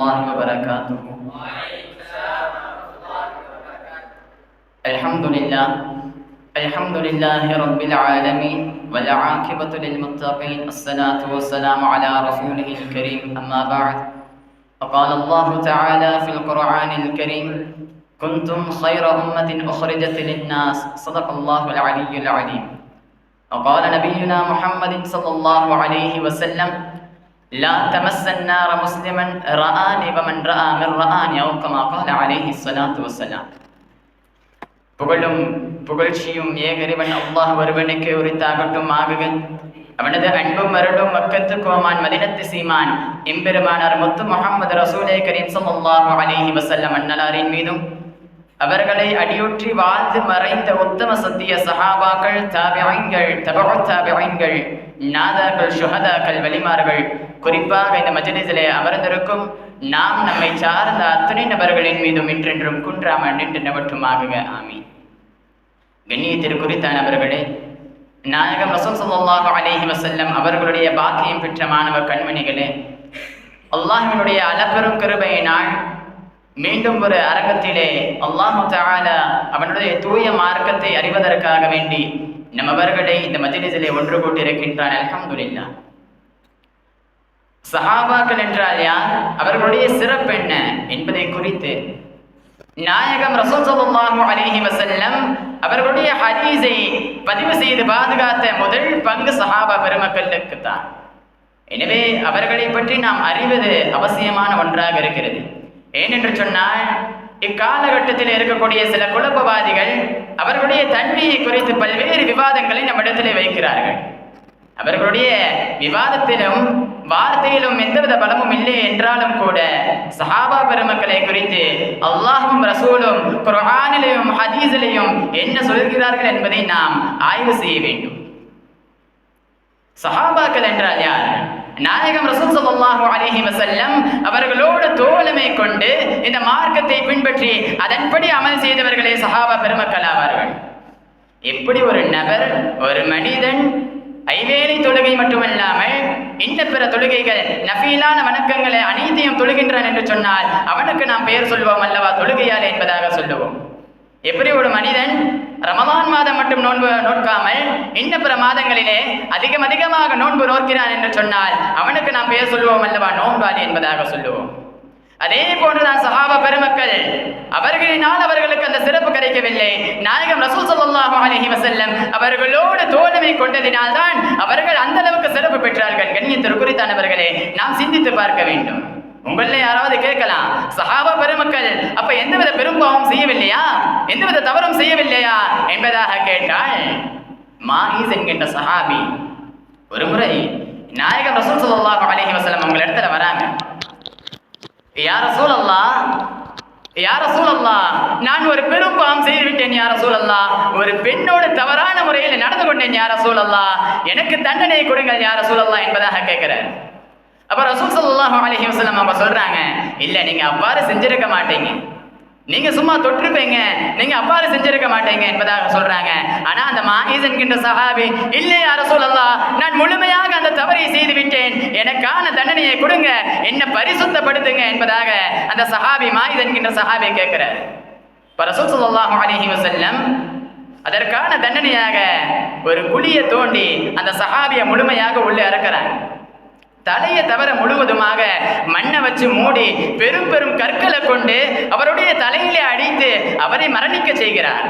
الله وبركاته. الحمد لله الحمد لله رب العالمين والعاقبة للمتقين الصلاة والسلام على رسوله الكريم أما بعد. فقال الله تعالى في القرآن الكريم كنتم خير أمة أخرجت للناس. صدق الله العلي العليم وقال نبينا محمد صلى الله عليه وسلم لا تمس النار مسلما رآني ومن رأى من رآني أو كما قال عليه الصلاة والسلام പുകഴും പുകഴ്ചയും ഏകരിവൻ അള്ളാഹു ഒരുവനുക്ക് ഉരുത്താകട്ടും ആകുക. അവനത് അൻപും മരടും മക്കത്ത് കോമാൻ മദിനത്ത് സീമാൻ എമ്പെരുമാനാർ മുത്തു മുഹമ്മദ് റസൂലെ കരീം സല്ലാഹു അലൈഹി വസല്ലം അണ്ണലാറിൻ മീതും அவர்களை அடியொற்றி வாழ்ந்து மறைந்த உத்தம சத்திய சஹாபாக்கள் தாபியங்கள் தபு தாபியங்கள் நாதாக்கள் சுஹதாக்கள் வலிமார்கள். குறிப்பாக இந்த மஜ்லிஸிலே அமர்ந்திருக்கும் நாம் நம்மை சார்ந்த அத்துணை நபர்களின் மீதும் இன்றென்றும் குன்றாமல் நின்று நவற்றுமாகுக குறித்த கண்ணியத்திற்குறித்தானவர்களே நாயகம் ரசூல் ஸல்லல்லாஹு அலைஹி அவர்களுடைய பாக்கியம் பெற்ற மாணவர் கண்மணிகளே அல்லாஹினுடைய அளப்பெரும் கருபையினால் மீண்டும் ஒரு அரங்கத்திலே அல்லாஹு தாலா அவனுடைய தூய மார்க்கத்தை அறிவதற்காக வேண்டி நம்மவர்களை இந்த மஜ்லிஸிலே ஒன்று கூட்டியிருக்கின்றான் அலமதுல்லா சஹாபாக்கள் என்றால் யார்? அவர்களுடைய சிறப்பு என்ன என்பதை குறித்து. நாயகம் ரசூல் ஸல்லல்லாஹு அலைஹி வசல்லம் அவர்களுடைய ஹரீஸை பதிவு செய்து பாதுகாத்த முதல் பங்கு சஹாபா பெருமக்களுக்கு தான் எனவே அவர்களை பற்றி நாம் அறிவது அவசியமான ஒன்றாக இருக்கிறது. ஏனென்று சொன்னால் இக்காலகட்டத்தில் இருக்கக்கூடிய சில குழப்பவாதிகள் அவர்களுடைய தன்மையை குறித்து பல்வேறு விவாதங்களை நம்மிடத்திலே வைக்கிறார்கள். அவர்களுடைய விவாதத்திலும் வார்த்தையிலும் எந்தவித பலமும் இல்லை என்றாலும் கூட சஹாபா பெருமக்களை குறித்து அல்லாஹும் ரசூலும் குரானிலையும் ஹதீஸிலையும் என்ன சொல்கிறார்கள் என்பதை நாம் ஆய்வு செய்ய வேண்டும். சஹாபாக்கள் என்றால் யார்? நாயகம் ரசூல் சல்லாஹு அலஹி வசல்லம் அவர்களோடு தோழமை கொண்டு இந்த மார்க்கத்தை பின்பற்றி அதன்படி அமல் செய்தவர்களே சஹாபா பெருமக்கள் ஆவார்கள். எப்படி ஒரு நபர் ஒரு மனிதன் ஐவேலி தொழுகை மட்டுமல்லாமல் இன்ன பிற தொழுகைகள் நஃபீலான வணக்கங்களை அனைத்தையும் தொழுகின்றான் என்று சொன்னால் அவனுக்கு நாம் பெயர் சொல்வோம் அல்லவா? தொழுகையால் என்பதாக சொல்லுவோம். எப்படி ஒரு மனிதன் ரமலான் மாதம் மட்டும் நோன்பு நோட்காமல் இன்ன பிற மாதங்களிலே அதிகம் அதிகமாக நோன்பு நோக்கிறான் என்று சொன்னால் அவனுக்கு நாம் பெயர் சொல்லுவோம் அல்லவா? நோன்பாளி என்பதாக சொல்லுவோம். அதே போன்றுதான் சகாப பெருமக்கள் அவர்களினால் அவர்களுக்கு அந்த சிறப்பு கிடைக்கவில்லை. நாயகம் ரசூல் ஸல்லல்லாஹு அலஹி வசல்லம் அவர்களோடு தோழமை கொண்டதினால்தான் அவர்கள் அந்த அளவுக்கு சிறப்பு பெற்றார்கள். கண்ணியத்திற்குறித்தானவர்களே நாம் சிந்தித்து பார்க்க வேண்டும். உங்கள யாராவது கேட்கலாம். சஹாபா பெருமக்கள் அப்ப எந்தவித பெரும்பாவம் செய்யவில்லையா? எந்தவித தவறும் செய்யவில்லையா? என்பதாக கேட்டால் மாஹீஸ் என்கின்ற சஹாபி ஒரு முறை நாயகம் ரசூல் ஸல்லல்லாஹு அலஹி வசலம் அவங்க இடத்துல வராங்க. யார சூழல்லா யார சூழல்லா நான் ஒரு பெரும் பாவம் செய்து விட்டேன் யார சூழல்லா ஒரு பெண்ணோடு தவறான முறையில் நடந்து கொண்டேன் யார சூழல்லா எனக்கு தண்டனை கொடுங்கள் யார சூழல்லா என்பதாக கேட்கிறார். அப்ப ரசூல் ஸல்லல்லாஹு அலைஹி வஸல்லம் அவங்க சொல்றாங்க இல்ல நீங்க அவ்வாறு செஞ்சிருக்க மாட்டீங்க. நீங்க சும்மா தொட்டிருப்பீங்க நீங்க அவ்வாறு செஞ்சிருக்க மாட்டீங்க என்பதாக சொல்றாங்க. ஆனா அந்த மாஹீஸ் என்கின்ற சஹாபி இல்லை அரசூல் அல்லா நான் முழுமையாக அந்த தவறை செய்து விட்டேன் எனக்கான தண்டனையை கொடுங்க. என்ன பரிசுத்தப்படுத்துங்க என்பதாக அந்த சஹாபி மாஹீஸ் என்கின்ற சஹாபி கேட்கிறார். இப்ப ரசூல் ஸல்லல்லாஹு அலஹி வசல்லம் அதற்கான தண்டனையாக ஒரு குழியை தோண்டி அந்த சஹாபியை முழுமையாக உள்ளே இறக்குறாங்க. தலையை தவிர முழுவதுமாக மண்ணை வச்சு மூடி பெரும் பெரும் கற்களை கொண்டு அவருடைய தலையிலே அடித்து அவரை மரணிக்க செய்கிறார்.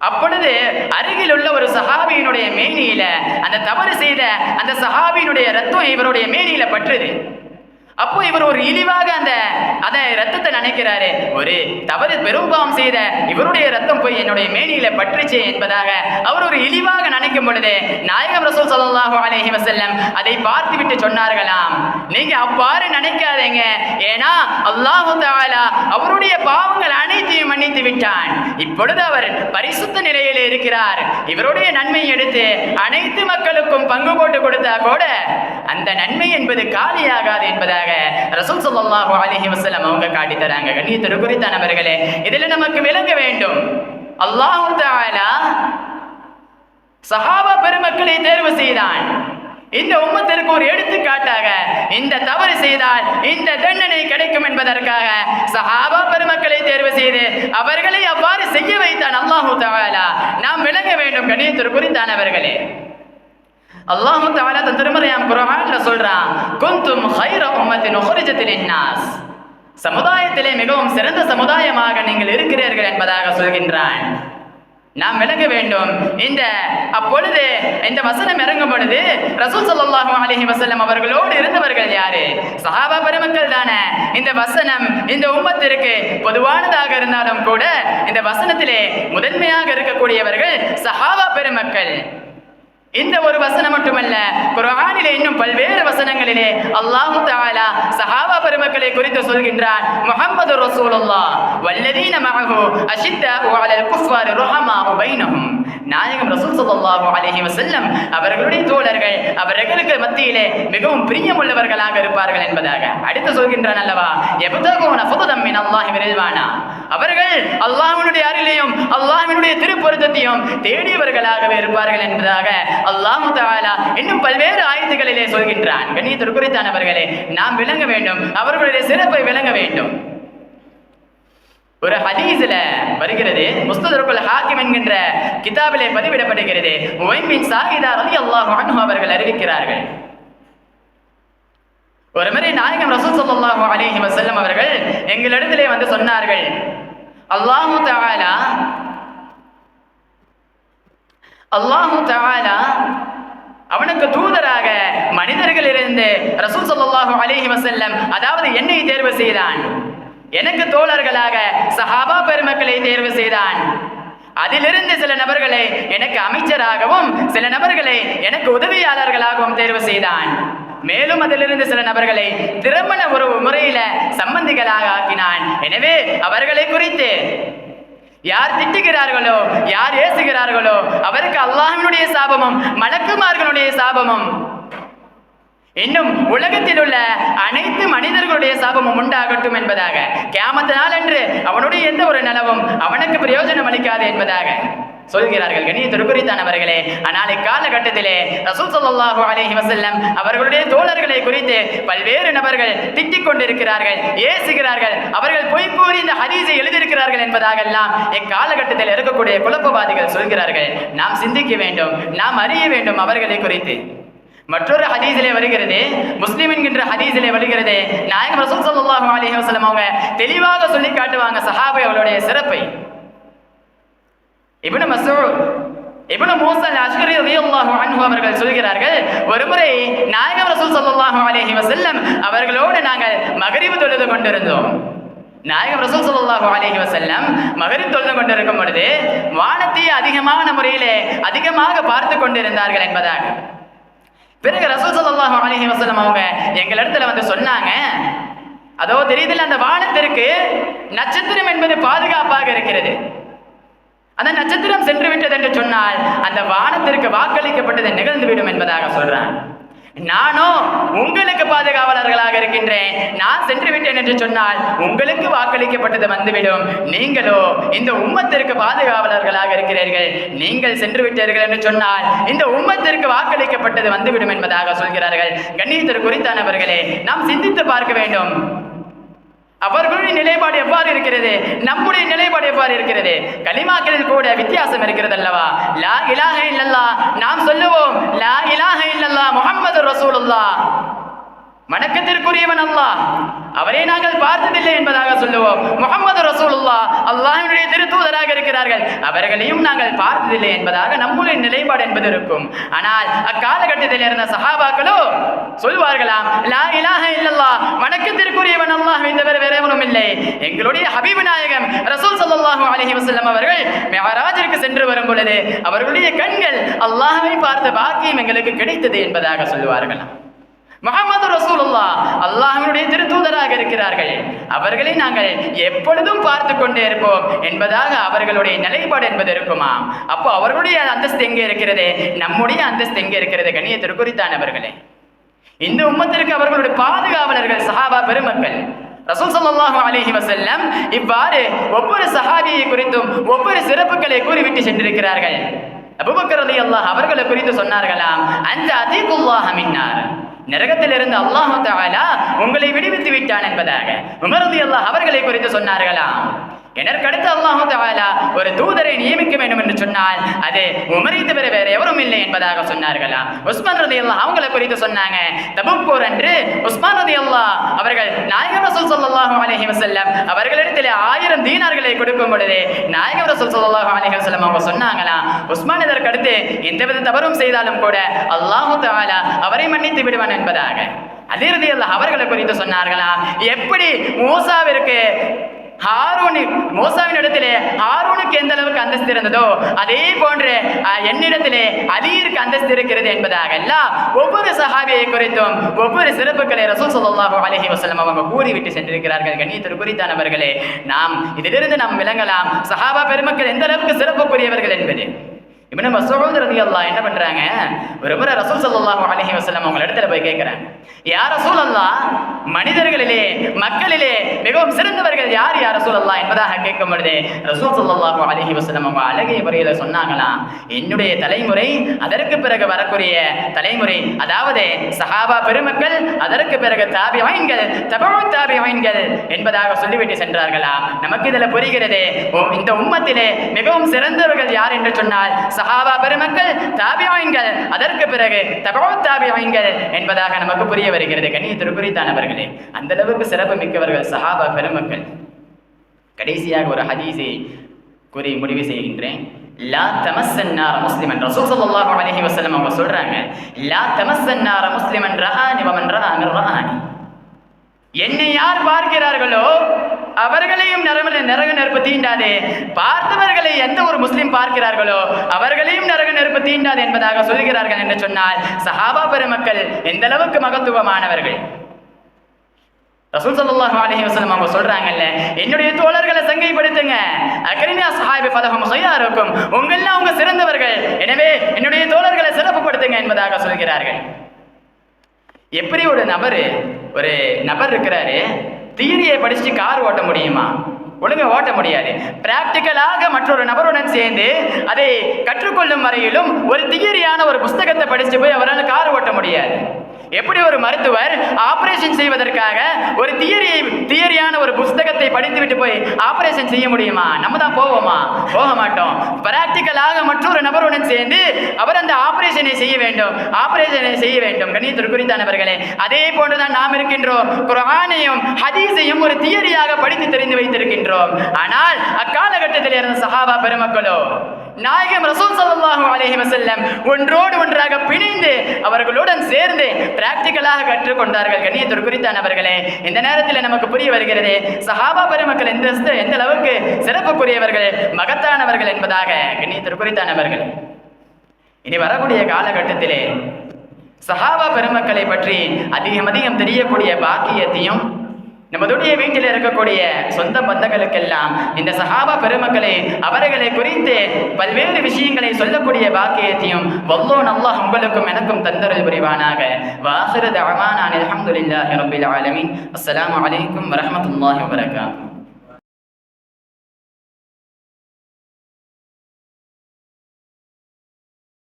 அப்பொழுது அருகில் உள்ள ஒரு சஹாபியினுடைய மேனியில அந்த தவறு செய்த அந்த சஹாபியினுடைய ரத்தம் இவருடைய மேனியில பற்றுது அப்போ இவர் ஒரு இழிவாக அந்த அதை ரத்தத்தை நினைக்கிறாரு. ஒரு தவறு பெரும்பாவம் செய்த இவருடைய ரத்தம் போய் என்னுடைய மேனியில பற்றுச்சு என்பதாக அவர் ஒரு இழிவாக நினைக்கும் பொழுது நாயகம் ரசூல் ஸல்லல்லாஹு அலஹி வசல்லம் அதை பார்த்துவிட்டு சொன்னார்களாம். நீங்க அவ்வாறு நினைக்காதீங்க. ஏன்னா அல்லாஹு தஆலா அவருடைய பாவம் அனைத்தையும் விட்டான். இப்பொழுது அவர் பரிசுத்த நிலையில் இருக்கிறார். இவருடைய நன்மை எடுத்து அனைத்து மக்களுக்கும் பங்கு போட்டு கொடுத்தா கூட அந்த நன்மை என்பது காலியாகாது என்பதாக ரசூல் சொல்லாஹு அலஹி வசலம் அவங்க காட்டி தராங்க. கண்ணியத்திற்கு குறித்தானவர்களே இதில் நமக்கு விளங்க வேண்டும். அல்லாஹு சஹாபா பெருமக்களை தேர்வு செய்தான். இந்த உம்மத்திற்கு ஒரு எடுத்துக்காட்டாக இந்த தவறு செய்தால் இந்த தண்டனை கிடைக்கும் என்பதற்காக சஹாபா பெருமக்களை தேர்வு செய்து அவர்களை அவ்வாறு செய்ய வைத்தான் அல்லாஹு தவாலா நாம் விளங்க வேண்டும் கணியத்திற்குரித்தானவர்களே அல்லாஹு தவாலா தன் திருமறையாம் குர்ஆன்ல சொல்றான் குந்தும் ஹைர உம்மத்தின் உஹ்ரிஜத் சமுதாயத்திலே மிகவும் சிறந்த சமுதாயமாக நீங்கள் இருக்கிறீர்கள் என்பதாக சொல்கின்றான். நாம் விளங்க வேண்டும். இந்த அப்பொழுது இந்த வசனம் இறங்கும் பொழுது ரசூல் சல்லாஹு அலஹி வசல்லம் அவர்களோடு இருந்தவர்கள் யாரு? சஹாபா பெருமக்கள் தானே. இந்த வசனம் இந்த உம்மத்திற்கு பொதுவானதாக இருந்தாலும் கூட இந்த வசனத்திலே முதன்மையாக இருக்கக்கூடியவர்கள் சஹாபா பெருமக்கள். இந்த ஒரு வசனம் மட்டுமல்ல குரானிலே இன்னும் பல்வேறு வசனங்களிலே அல்லாஹு தாலா சஹாபா பெருமக்களை குறித்து சொல்கின்றான் முகமது ரசூலுல்லா வல்லதீன மஅஹு அஷித்தஉ அலல் நாயகம் ரசூல் ஸல்லல்லாஹு அலஹி வசல்லம் அவர்களுடைய தோழர்கள் அவர்களுக்கு மத்தியிலே மிகவும் பிரியமுள்ளவர்களாக இருப்பார்கள் என்பதாக. அடுத்து சொல்கின்றான் அல்லவா எபுதகோன புதுதம்மின் அல்லாஹி விரைவானா அவர்கள் அல்லாஹினுடைய அருளையும் அல்லாஹினுடைய திருப்பொருத்தத்தையும் தேடியவர்களாகவே இருப்பார்கள் என்பதாக அல்லாஹு தஆலா இன்னும் பல்வேறு ஆயத்துகளிலே சொல்கின்றான். கண்ணியத்திற்குரித்தானவர்களே நாம் விளங்க வேண்டும் அவர்களுடைய சிறப்பை விளங்க வேண்டும். ஒரு ஹதீஸ்ல வருகிறது. முஸ்தருக்குல் ஹாக்கிம் என்கின்ற கிதாபிலே பதிவிடப்படுகிறது. உவைமின் சாகிதா அல்லாஹ் அன்ஹு அவர்கள் அறிவிக்கிறார்கள். ஒரு முறை நாயகம் ரசூல் ஸல்லல்லாஹு அலைஹி வசல்லம் அவர்கள் எங்களிடத்திலே வந்து சொன்னார்கள். அல்லாஹு தவாலா அல்லாஹு தவாலா அவனுக்கு தூதராக மனிதர்களிலிருந்து ரசூல் ஸல்லல்லாஹு அலைஹி வசல்லம் அதாவது என்னை தேர்வு செய்தான். எனக்கு தோழர்களாக சஹாபா பெருமக்களை தேர்வு செய்தான். அதிலிருந்து சில நபர்களை எனக்கு அமைச்சராகவும் சில நபர்களை எனக்கு உதவியாளர்களாகவும் தேர்வு செய்தான். மேலும் அதிலிருந்து சில நபர்களை திருமண ஒரு முறையில சம்பந்திகளாக ஆக்கினான். எனவே அவர்களை குறித்து யார் திட்டுகிறார்களோ யார் ஏசுகிறார்களோ அவருக்கு அல்லாஹினுடைய சாபமும் மலக்குமார்களுடைய சாபமும் இன்னும் உலகத்தில் உள்ள அனைத்து மனிதர்களுடைய சாபமும் உண்டாகட்டும் என்பதாக. கேமத்த நாள் அன்று அவனுடைய எந்த ஒரு நலவும் அவனுக்கு பிரயோஜனம் அளிக்காது என்பதாக சொல்கிறார்கள் கணியத்திற்குரித்தான் அவர்களே. ஆனால் இக்காலகட்டத்திலே ரசூல் சல்லாஹூ அலஹி வசல்லம் அவர்களுடைய தோழர்களை குறித்து பல்வேறு நபர்கள் திட்டிக் கொண்டிருக்கிறார்கள் ஏசுகிறார்கள் அவர்கள் பொய் கூறி இந்த ஹதீஸை எழுதியிருக்கிறார்கள் என்பதாகெல்லாம் இக்காலகட்டத்தில் இருக்கக்கூடிய குழப்பவாதிகள் சொல்கிறார்கள். நாம் சிந்திக்க வேண்டும் நாம் அறிய வேண்டும் அவர்களை குறித்து. மற்றொரு ஹதீஸிலே வருகிறது. முஸ்லிம் என்கின்ற ஹதீஸிலே வருகிறது. நாயகம் ரசூல் ஸல்லல்லாஹு அலைஹி வசலம் அவங்க தெளிவாக சொல்லி காட்டுவாங்க சஹாபை அவளுடைய சிறப்பை. இப்னு மஸ்ஊத் இப்னு மூசல் அல்-அஷ்கரி ரலியல்லாஹு அன்ஹு அவர்கள் சொல்கிறார்கள் ஒருமுறை நாயகம் ரசூல் ஸல்லல்லாஹு அலைஹி வசல்லம் அவர்களோடு நாங்கள் மகரிவு தொழுது கொண்டிருந்தோம். நாயகம் ரசூல் ஸல்லல்லாஹு அலஹி வசல்லம் மகரிப் தொழுது கொண்டிருக்கும் பொழுது வானத்தை அதிகமான முறையிலே அதிகமாக பார்த்து கொண்டிருந்தார்கள் என்பதாக. பிறகு ரசூல் ஸல்லல்லாஹு அலஹி வசலம் அவங்க எங்கள் இடத்துல வந்து சொன்னாங்க அதோ தெரியுதுல்ல அந்த வானத்திற்கு நட்சத்திரம் என்பது பாதுகாப்பாக இருக்கிறது. அந்த நட்சத்திரம் சென்று விட்டது என்று சொன்னால் அந்த வானத்திற்கு வாக்களிக்கப்பட்டது நிகழ்ந்துவிடும் என்பதாக சொல்றாங்க. நானோ உங்களுக்கு பாதுகாவலர்களாக இருக்கின்றேன். நான் சென்று விட்டேன் என்று சொன்னால் உங்களுக்கு வாக்களிக்கப்பட்டது வந்துவிடும். நீங்களோ இந்த உம்மத்திற்கு பாதுகாவலர்களாக இருக்கிறீர்கள். நீங்கள் சென்று விட்டீர்கள் என்று சொன்னால் இந்த உம்மத்திற்கு வாக்களிக்கப்பட்டது வந்துவிடும் என்பதாக சொல்கிறார்கள். கண்ணியத்திற்கு குறித்தானவர்களே நாம் சிந்தித்து பார்க்க வேண்டும். அவர்களுடைய நிலைப்பாடு எவ்வாறு இருக்கிறது? நம்முடைய நிலைப்பாடு எவ்வாறு இருக்கிறது? கலிமாக்களில் கூட வித்தியாசம் இருக்கிறது அல்லவா லா இலாக இல்லல்லா. நாம் சொல்லுவோம் லா இலாக இல்லல்லாஹ் ரசூல் ரசூலுல்லாஹ். வணக்கத்திற்குரியவன் அல்லாஹ். அவரை நாங்கள் பார்த்ததில்லை என்பதாக சொல்லுவோம். முகமது ரசூலுல்லாஹ் அல்லாஹினுடைய திருத்தூதராக இருக்கிறார்கள். அவர்களையும் நாங்கள் பார்த்ததில்லை என்பதாக நம்முடைய நிலைப்பாடு என்பது இருக்கும். ஆனால் அக்காலகட்டத்தில் இருந்த சஹாபாக்களோ சொல்வார்களாம் லா இலாஹ இல்லல்லா வணக்கத்திற்குரியவன் அல்லாஹ் தவிர வேறவனும் இல்லை. எங்களுடைய ஹபீப் நாயகம் ரசூல் சல்லாஹூ அலஹி வசல்லம் அவர்கள் மெஹராஜ் வரும் பொழுது அவர்களுடைய கண்கள் அல்லாஹை பார்த்த பாக்கியம் எங்களுக்கு கிடைத்தது என்பதாக சொல்லுவார்கள். முகமது ரசூலுல்லா அல்லாஹ்வினுடைய திருத்தூதராக இருக்கிறார்கள். அவர்களை நாங்கள் எப்பொழுதும் பார்த்து கொண்டே இருப்போம் என்பதாக அவர்களுடைய நிலைப்பாடு என்பது இருக்குமா? அப்போ அவர்களுடைய அந்தஸ்து எங்கே இருக்கிறது? நம்முடைய அந்தஸ்து எங்கே இருக்கிறது? கண்ணியத்திற்கு குறித்தானவர்களே இந்த உம்மத்திற்கு அவர்களுடைய பாதுகாவலர்கள் சஹாபா பெருமக்கள் ரசூல் சல்லாஹூ அலிஹி வசல்லம் இவ்வாறு ஒவ்வொரு சஹாபியை குறித்தும் ஒவ்வொரு சிறப்புகளை கூறிவிட்டு சென்றிருக்கிறார்கள். அபுபக்கர் அலி அல்லாஹ் அவர்களை குறித்து சொன்னார்களாம் அந்த அதிகுல்லாஹ் மின்னார். நரகத்திலிருந்து அல்லாஹு தாலா உங்களை விடுவித்து விட்டான் என்பதாக. உமர் அல்லாஹ் அவர்களை குறித்து சொன்னார்களாம் எனக்கடுத்து அல்லாஹு தாலா ஒரு தூதரை நியமிக்க வேண்டும் என்று சொன்னால் அது உமரை தவிர வேற எவரும் இல்லை என்பதாக சொன்னார்களா? உஸ்மான் அல்லா அவங்களை குறித்து சொன்னாங்க. தபுக் போர் அன்று உஸ்மான் அல்லா அவர்கள் நாயகம் ரசூல் சல்லாஹு அலஹி வசல்லம் அவர்களிடத்தில் ஆயிரம் தீனார்களை கொடுக்கும் பொழுது நாயகம் ரசூல் சல்லாஹு அலஹி வசல்லம் அவங்க சொன்னாங்களா? உஸ்மான் இதற்கு அடுத்து எந்தவித தவறும் செய்தாலும் கூட அல்லாஹு தாலா அவரை மன்னித்து விடுவான் என்பதாக. அதிர்தி அல்லாஹ் அவர்களை குறித்து சொன்னார்களா? எப்படி மூசாவிற்கு ஹாரூனி மோசாவின் இடத்திலே ஹாரூனுக்கு எந்த அளவுக்கு அந்தஸ்து இருந்ததோ அதே போன்று என்னிடத்திலே அலியிற்கு அந்தஸ்து இருக்கிறது என்பதாக எல்லாம் ஒவ்வொரு சஹாபியை குறித்தும் ஒவ்வொரு சிறப்புகளை ரசூல் சொல்லாஹு அலஹி வசலம் அவங்க கூறிவிட்டு சென்றிருக்கிறார்கள் கண்ணியத்திற்கு குறித்தானவர்களே நாம் இதிலிருந்து நாம் விளங்கலாம் சஹாபா பெருமக்கள் எந்த அளவுக்கு சிறப்புக்குரியவர்கள் என்பது? இப்னு மஸ்ஊத் ரலியல்லாஹு என்ன பண்றாங்க? ஒரு முறை ரசூல் சல்லாஹ் அலஹி வசலம் அவங்க இடத்துல போய் கேட்கிறாங்க யார் ரசூல் அல்லா மனிதர்களிலே மக்களிலே மிகவும் சிறந்தவர்கள் யார் யார் ரசூல் அல்லா என்பதாக கேட்கும் பொழுது ரசூல் ஸல்லல்லாஹு அலஹி வசலம் அவங்க அழகிய முறையில சொன்னாங்களாம் என்னுடைய தலைமுறை அதற்கு பிறகு வரக்கூடிய தலைமுறை அதாவது சஹாபா பெருமக்கள் அதற்கு பிறகு தாபிஐன்கள் தபு தாபிஐன்கள் என்பதாக சொல்லிவிட்டு சென்றார்களா நமக்கு இதுல புரிகிறது இந்த உம்மத்திலே மிகவும் சிறந்தவர்கள் யார் என்று சொன்னால் சஹாபா பெருமக்கள் தாபியாயின்கள் அதற்கு பிறகு தபோ தாபியாயின்கள் என்பதாக நமக்கு புரிய வருகிறது. கண்ணியத்திற்கு குறித்தானவர்களே அந்த அளவுக்கு சிறப்பு மிக்கவர்கள் சஹாபா பெருமக்கள். கடைசியாக ஒரு ஹதீஸை கூறி முடிவு செய்கின்றேன். லா தமஸ்ஸன்னார முஸ்லிமன். ரசூல் ஸல்லல்லாஹு அலைஹி வஸல்லம் அவங்க சொல்றாங்க லா தமஸ்ஸன்னார முஸ்லிமன் ரஆனி வமன் ரஆ மின் ரஆனி என்னை யார் பார்க்கிறார்களோ அவர்களையும் நரக நரக நெருப்பு தீண்டாதே. பார்த்தவர்களை எந்த ஒரு முஸ்லிம் பார்க்கிறார்களோ அவர்களையும் நரக நெருப்பு தீண்டாது என்பதாக சொல்கிறார்கள் என்று சொன்னால் சஹாபா பெருமக்கள் எந்த அளவுக்கு மகத்துவமானவர்கள்? ரசூல் சல்லாஹ் அலஹி வசலம் அவங்க சொல்றாங்கல்ல என்னுடைய தோழர்களை சங்கைப்படுத்துங்க. அக்ரினா சஹாபி சுயா இருக்கும் உங்களெலாம் அவங்க சிறந்தவர்கள். எனவே என்னுடைய தோழர்களை சிறப்புப்படுத்துங்க என்பதாக சொல்கிறார்கள். எப்படி ஒரு நபர் ஒரு நபர் இருக்கிறாரு தியரியை படிச்சுட்டு கார் ஓட்ட முடியுமா? ஒழுங்கா ஓட்ட முடியாது. பிராக்டிக்கலாக மற்றொரு நபருடன் சேர்ந்து அதை கற்றுக்கொள்ளும் வரையிலும் ஒரு தியரியான ஒரு புஸ்தகத்தை படித்து போய் அவரால் கார் ஓட்ட முடியாது. எப்படி ஒரு மருத்துவர் ஆபரேஷன் செய்வதற்காக ஒரு தியரி தியரியான ஒரு புஸ்தகத்தை படித்து விட்டு போய் ஆபரேஷன் செய்ய முடியுமா? நம்ம தான் போவோமா? போக மாட்டோம். பிராக்டிக்கலாக மற்றொரு நபருடன் சேர்ந்து அவர் அந்த ஆபரேஷனை செய்ய வேண்டும். ஆபரேஷனை செய்ய வேண்டும். கணியத்திற்கு குறித்தானவர்களே அதே போன்றுதான் நாம் இருக்கின்றோம். குரானையும் ஹதீஸையும் ஒரு தியரியாக படித்து தெரிந்து வைத்திருக்கின்றோம். ஆனால் அக்காலகட்டத்தில் இருந்த சஹாபா பெருமக்களோ நாயகம் ரசூல் சல்லாஹு அலஹி வசல்லம் ஒன்றோடு ஒன்றாக பிணைந்து அவர்களுடன் சேர்ந்து பிராக்டிக்கலாக கற்றுக்கொண்டார்கள். கண்ணியத்திற்கு குறித்தானவர்களே இந்த நேரத்தில் நமக்கு புரிய வருகிறது சஹாபா பெருமக்கள் எந்த எந்த அளவுக்கு சிறப்புக்குரியவர்கள் மகத்தானவர்கள் என்பதாக கண்ணியத்திற்கு குறித்தானவர்கள் இனி வரக்கூடிய காலகட்டத்திலே சஹாபா பெருமக்களை பற்றி அதிகம் அதிகம் தெரியக்கூடிய பாக்கியத்தையும் நமதுடைய வீட்டில் இருக்கக்கூடிய சொந்த பந்தங்களுக்கெல்லாம் இந்த சஹாபா பெருமக்களை அவர்களை குறித்து பல்வேறு விஷயங்களை சொல்லக்கூடிய பாக்கியத்தையும் வல்லோ நல்லா உங்களுக்கும் எனக்கும் தந்தரல் புரிவானாக. வாசரது தஅவானா அலமதுல்லாஹி ரபில் ஆலமின். அஸ்லாம் வலைக்கம் வரமத்துல்லாஹி வபரகாத்துஹு